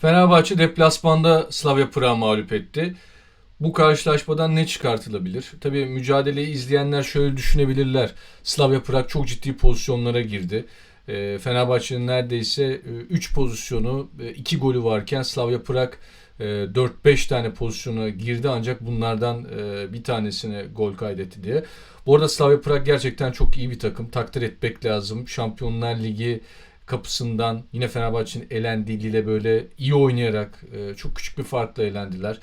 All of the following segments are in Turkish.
Fenerbahçe deplasmanda Slavia Prag'ı mağlup etti. Bu karşılaşmadan ne çıkartılabilir? Tabii mücadeleyi izleyenler şöyle düşünebilirler. Slavia Prag çok ciddi pozisyonlara girdi. E, Fenerbahçe'nin neredeyse 3 pozisyonu, 2 golü varken Slavia Prag e, 4-5 tane pozisyona girdi ancak bunlardan e, bir tanesine gol kaydetti diye. Bu arada Slavia Prag gerçekten çok iyi bir takım. Takdir etmek lazım. Şampiyonlar Ligi kapısından yine Fenerbahçe'nin elendiğiyle böyle iyi oynayarak e, çok küçük bir farkla elendiler.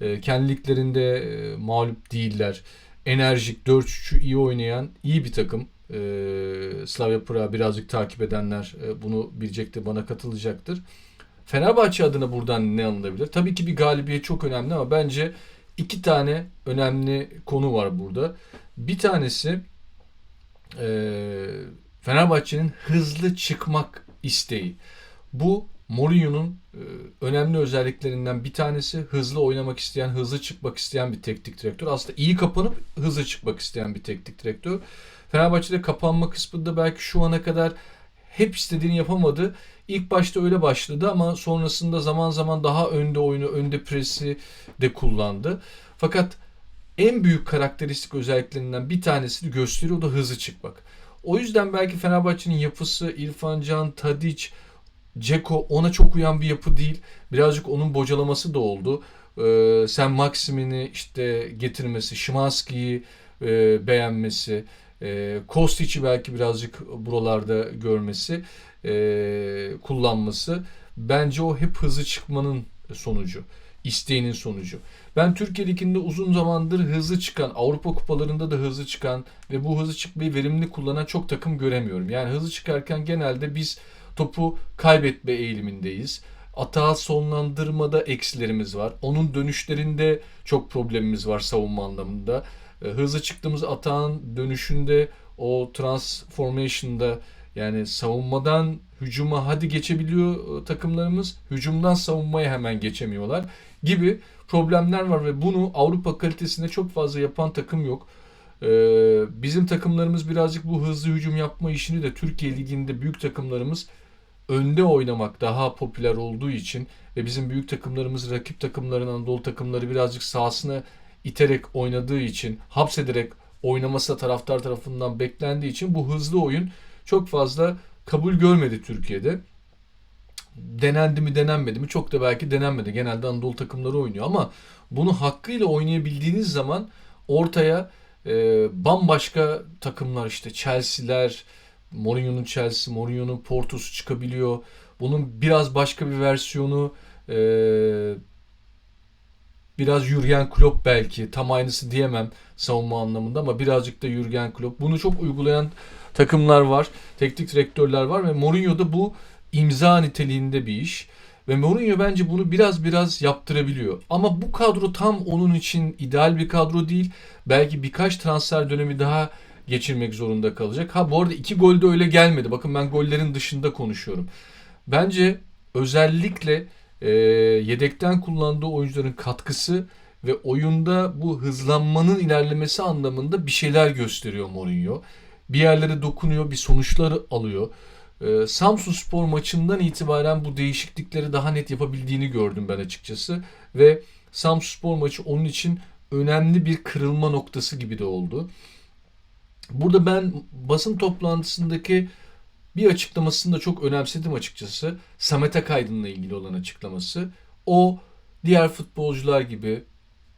E, kendi liglerinde e, mağlup değiller. Enerjik, 4-3'ü iyi oynayan iyi bir takım. E, Slavia Prag'ı birazcık takip edenler e, bunu bilecektir, bana katılacaktır. Fenerbahçe adına buradan ne alınabilir? Tabii ki bir galibiyet çok önemli ama bence iki tane önemli konu var burada. Bir tanesi e, Fenerbahçe'nin hızlı çıkmak isteği. Bu Mourinho'nun e, önemli özelliklerinden bir tanesi hızlı oynamak isteyen, hızlı çıkmak isteyen bir teknik direktör. Aslında iyi kapanıp hızlı çıkmak isteyen bir teknik direktör. Fenerbahçe'de kapanma kısmında belki şu ana kadar hep istediğini yapamadı. İlk başta öyle başladı ama sonrasında zaman zaman daha önde oyunu, önde presi de kullandı. Fakat en büyük karakteristik özelliklerinden bir tanesi de gösteriyor o da hızlı çıkmak. O yüzden belki Fenerbahçe'nin yapısı İrfan Can, Tadic, Ceko ona çok uyan bir yapı değil. Birazcık onun bocalaması da oldu. Ee, sen Maksim'ini işte getirmesi, Şimanski'yi e, beğenmesi, e, Kostic'i belki birazcık buralarda görmesi, e, kullanması. Bence o hep hızlı çıkmanın sonucu, isteğinin sonucu. Ben Türkiye Ligi'nde uzun zamandır hızlı çıkan, Avrupa kupalarında da hızlı çıkan ve bu hızlı çıkmayı verimli kullanan çok takım göremiyorum. Yani hızlı çıkarken genelde biz topu kaybetme eğilimindeyiz. Atağı sonlandırmada eksilerimiz var. Onun dönüşlerinde çok problemimiz var savunma anlamında. E, hızlı çıktığımız atağın dönüşünde o transformation'da yani savunmadan hücuma hadi geçebiliyor e, takımlarımız. Hücumdan savunmaya hemen geçemiyorlar gibi problemler var ve bunu Avrupa kalitesinde çok fazla yapan takım yok. Ee, bizim takımlarımız birazcık bu hızlı hücum yapma işini de Türkiye Ligi'nde büyük takımlarımız önde oynamak daha popüler olduğu için ve bizim büyük takımlarımız rakip takımların Anadolu takımları birazcık sahasına iterek oynadığı için hapsederek oynaması taraftar tarafından beklendiği için bu hızlı oyun çok fazla kabul görmedi Türkiye'de. Denendi mi denenmedi mi çok da belki denenmedi. Genelde Anadolu takımları oynuyor ama bunu hakkıyla oynayabildiğiniz zaman ortaya e, bambaşka takımlar işte Chelsea'ler, Mourinho'nun Chelsea, Mourinho'nun Porto'su çıkabiliyor. Bunun biraz başka bir versiyonu e, biraz Jurgen Klopp belki tam aynısı diyemem savunma anlamında ama birazcık da Jurgen Klopp. Bunu çok uygulayan takımlar var, teknik direktörler var ve Mourinho'da bu imza niteliğinde bir iş. Ve Mourinho bence bunu biraz biraz yaptırabiliyor. Ama bu kadro tam onun için ideal bir kadro değil. Belki birkaç transfer dönemi daha geçirmek zorunda kalacak. Ha bu arada iki gol de öyle gelmedi. Bakın ben gollerin dışında konuşuyorum. Bence özellikle e, yedekten kullandığı oyuncuların katkısı ve oyunda bu hızlanmanın ilerlemesi anlamında bir şeyler gösteriyor Mourinho. Bir yerlere dokunuyor, bir sonuçları alıyor. Ee, Samsun Spor maçından itibaren bu değişiklikleri daha net yapabildiğini gördüm ben açıkçası. Ve Samsun Spor maçı onun için önemli bir kırılma noktası gibi de oldu. Burada ben basın toplantısındaki bir açıklamasını da çok önemsedim açıkçası. Samet Akaydın'la ilgili olan açıklaması. O diğer futbolcular gibi,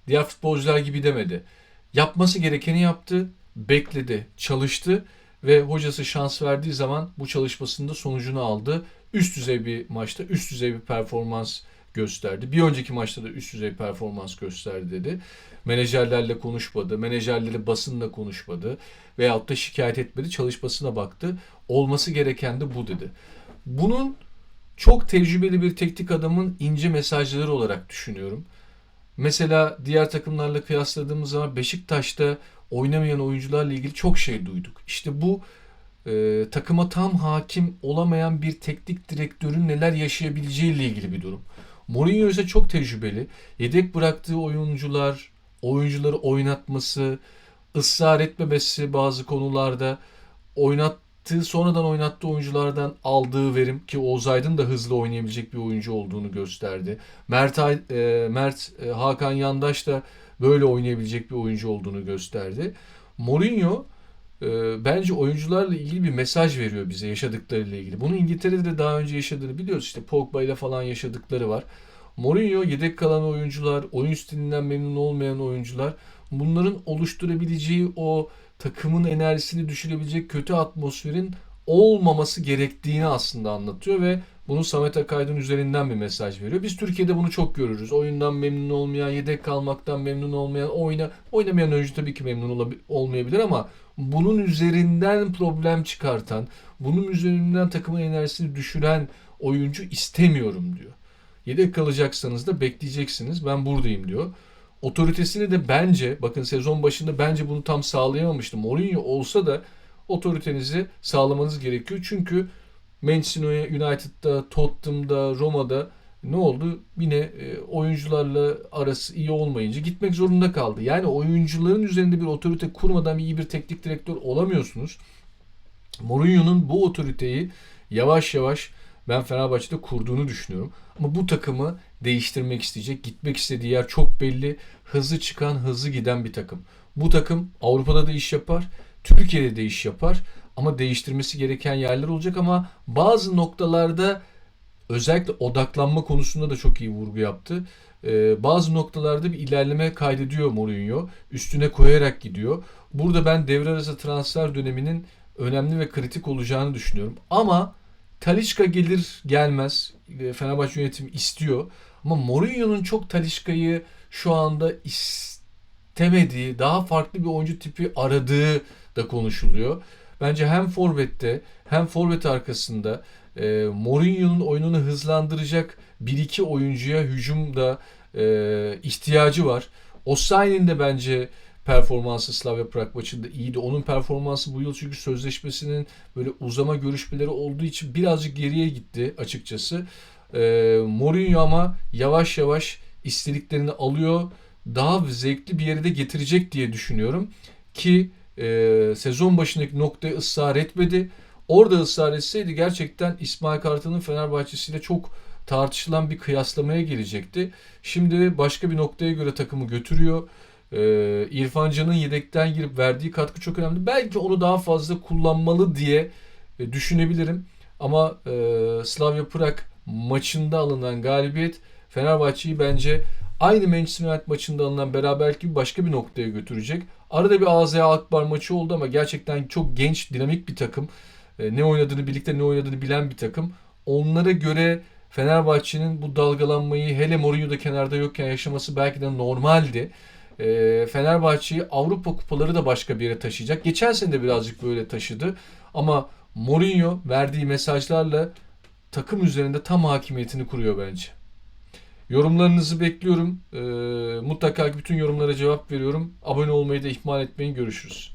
diğer futbolcular gibi demedi. Yapması gerekeni yaptı, bekledi, çalıştı ve hocası şans verdiği zaman bu çalışmasında sonucunu aldı. Üst düzey bir maçta üst düzey bir performans gösterdi. Bir önceki maçta da üst düzey performans gösterdi dedi. Menajerlerle konuşmadı, menajerleri basınla konuşmadı veyahut da şikayet etmedi, çalışmasına baktı. Olması gereken de bu dedi. Bunun çok tecrübeli bir teknik adamın ince mesajları olarak düşünüyorum. Mesela diğer takımlarla kıyasladığımız zaman Beşiktaş'ta oynamayan oyuncularla ilgili çok şey duyduk. İşte bu e, takıma tam hakim olamayan bir teknik direktörün neler yaşayabileceği ile ilgili bir durum. Mourinho ise çok tecrübeli. Yedek bıraktığı oyuncular, oyuncuları oynatması, ısrar etmemesi bazı konularda oynat oynattığı, sonradan oynattığı oyunculardan aldığı verim ki Oğuz Aydın da hızlı oynayabilecek bir oyuncu olduğunu gösterdi. Mert, e, Mert e, Hakan Yandaş da böyle oynayabilecek bir oyuncu olduğunu gösterdi. Mourinho e, bence oyuncularla ilgili bir mesaj veriyor bize yaşadıklarıyla ilgili. Bunu İngiltere'de de daha önce yaşadığını biliyoruz. İşte Pogba ile falan yaşadıkları var. Mourinho yedek kalan oyuncular, oyun stilinden memnun olmayan oyuncular bunların oluşturabileceği o takımın enerjisini düşürebilecek kötü atmosferin olmaması gerektiğini aslında anlatıyor ve bunu Samet Akaydın üzerinden bir mesaj veriyor. Biz Türkiye'de bunu çok görürüz. Oyundan memnun olmayan, yedek kalmaktan memnun olmayan, oyna oynamayan oyuncu tabii ki memnun olmayabilir ama bunun üzerinden problem çıkartan, bunun üzerinden takımın enerjisini düşüren oyuncu istemiyorum diyor. Yedek kalacaksanız da bekleyeceksiniz. Ben buradayım diyor. Otoritesini de bence bakın sezon başında bence bunu tam sağlayamamıştı. Mourinho olsa da otoritenizi sağlamanız gerekiyor. Çünkü Manchester United'da, Tottenham'da, Roma'da ne oldu? Yine e, oyuncularla arası iyi olmayınca gitmek zorunda kaldı. Yani oyuncuların üzerinde bir otorite kurmadan iyi bir teknik direktör olamıyorsunuz. Mourinho'nun bu otoriteyi yavaş yavaş ben Fenerbahçe'de kurduğunu düşünüyorum. Ama bu takımı değiştirmek isteyecek. Gitmek istediği yer çok belli. Hızlı çıkan, hızlı giden bir takım. Bu takım Avrupa'da da iş yapar. Türkiye'de de iş yapar. Ama değiştirmesi gereken yerler olacak ama bazı noktalarda özellikle odaklanma konusunda da çok iyi vurgu yaptı. Ee, bazı noktalarda bir ilerleme kaydediyor Mourinho. Üstüne koyarak gidiyor. Burada ben devre arası transfer döneminin önemli ve kritik olacağını düşünüyorum. Ama Talisca gelir gelmez e, Fenerbahçe yönetimi istiyor. Ama Mourinho'nun çok Talisca'yı şu anda istemediği, daha farklı bir oyuncu tipi aradığı da konuşuluyor. Bence hem forvette hem forvet arkasında e, Mourinho'nun oyununu hızlandıracak bir iki oyuncuya hücumda e, ihtiyacı var. Osayi'nin de bence performansı Slavia Prag maçında iyiydi. Onun performansı bu yıl çünkü sözleşmesinin böyle uzama görüşmeleri olduğu için birazcık geriye gitti açıkçası. E, Mourinho ama yavaş yavaş istediklerini alıyor. Daha zevkli bir yere de getirecek diye düşünüyorum. Ki e, sezon başındaki noktaya ısrar etmedi. Orada ısrar etseydi gerçekten İsmail Kartal'ın Fenerbahçesiyle çok tartışılan bir kıyaslamaya gelecekti. Şimdi başka bir noktaya göre takımı götürüyor. Ee, İrfan Can'ın yedekten girip verdiği katkı çok önemli. Belki onu daha fazla kullanmalı diye e, düşünebilirim. Ama e, Slavia Prag maçında alınan galibiyet Fenerbahçe'yi bence aynı Manchester United maçında alınan beraberlik gibi başka bir noktaya götürecek. Arada bir AZ Alkmaar maçı oldu ama gerçekten çok genç, dinamik bir takım. E, ne oynadığını, birlikte ne oynadığını bilen bir takım. Onlara göre Fenerbahçe'nin bu dalgalanmayı hele Mourinho da kenarda yokken yaşaması belki de normaldi. E, Fenerbahçe'yi Avrupa kupaları da başka bir yere taşıyacak. Geçen sene de birazcık böyle taşıdı. Ama Mourinho verdiği mesajlarla takım üzerinde tam hakimiyetini kuruyor bence. Yorumlarınızı bekliyorum. E, mutlaka bütün yorumlara cevap veriyorum. Abone olmayı da ihmal etmeyin. Görüşürüz.